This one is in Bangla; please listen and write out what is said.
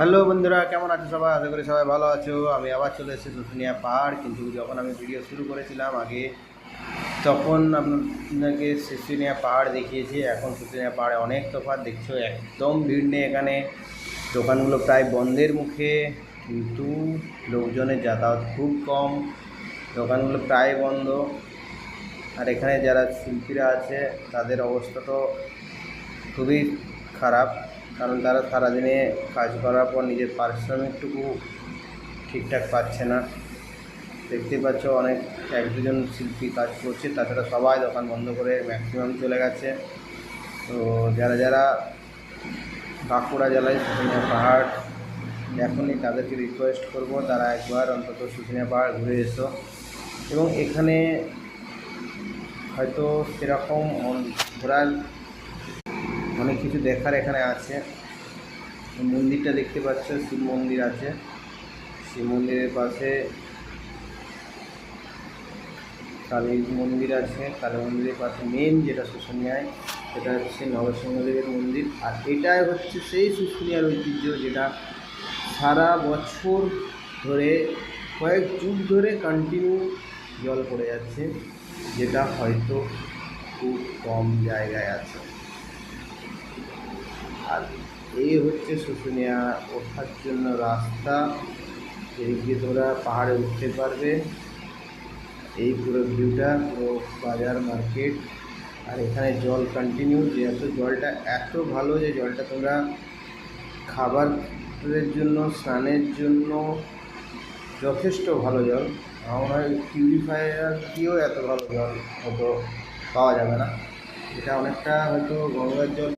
হ্যালো বন্ধুরা, কেমন আছো সবাই? আশা করি সবাই ভালো আছো। আমি আবার চলে এসেছি শুশুনিয়া পাহাড়। কিন্তু যখন আমি ভিডিও শুরু করেছিলাম আগে, তখন আপনাকে শুশুনিয়া পাহাড় দেখিয়েছি। এখন শুশুনিয়া পাহাড়ে অনেক তফাৎ। দেখছ, একদম ভিড় নেই এখানে। দোকানগুলো প্রায় বন্ধের মুখে, কিন্তু লোকজনের যাতায়াত খুব কম। দোকানগুলো প্রায় বন্ধ। আর এখানে যারা শিল্পীরা আছে, তাদের অবস্থা তো খুবই খারাপ। কারণ তারা সারাদিনে কাজ করার পর নিজের পারিশ্রমিকটুকু ঠিকঠাক পাচ্ছে না। দেখতে পাচ্ছ অনেক, এক দুজন শিল্পী কাজ করছে, তাছাড়া সবাই দোকান বন্ধ করে ম্যাক্সিমাম চলে গেছে। তো যারা যারা বাঁকুড়া জেলায় শুশুনিয়া পাহাড় এখনই তাদেরকে রিকোয়েস্ট করব তারা একবার অন্তত শুশুনিয়া পাহাড় ঘুরে এসো। এবং এখানে হয়তো সেরকম ঘোরার অনেক কিছু দেখার এখানে আছে। মন্দিরটা দেখতে পাচ্ছ, শিব মন্দির আছে। শিব মন্দিরের পাশে কালী মন্দির আছে। কালী মন্দিরের পাশে মেন যেটা শুশুনিয়ায় সেটা হচ্ছে নরসিংহদেবের মন্দির। আর এটাই হচ্ছে সেই শুশুনিয়ার ঐতিহ্য যেটা সারা বছর ধরে, কয়েক যুগ ধরে কন্টিনিউ জল পড়ে যাচ্ছে, যেটা হয়তো খুব কম জায়গায় আছে। আর এই হচ্ছে শুশুনিয়া, ওঠার জন্য রাস্তা। এই দিয়ে তোমরা পাহাড়ে উঠতে পারবে। এই পুরো ভিউটা পুরো বাজার মার্কেট আর এখানে জল কন্টিনিউ যেহেতু জলটা এত ভালো যে জলটা তোমরা খাবারের জন্য, স্নানের জন্য যথেষ্ট ভালো জল। আমার হয় পিউরিফায়ার দিয়েও এত ভালো জল হয়তো পাওয়া যাবে না। এটা অনেকটা হয়তো গঙ্গার জল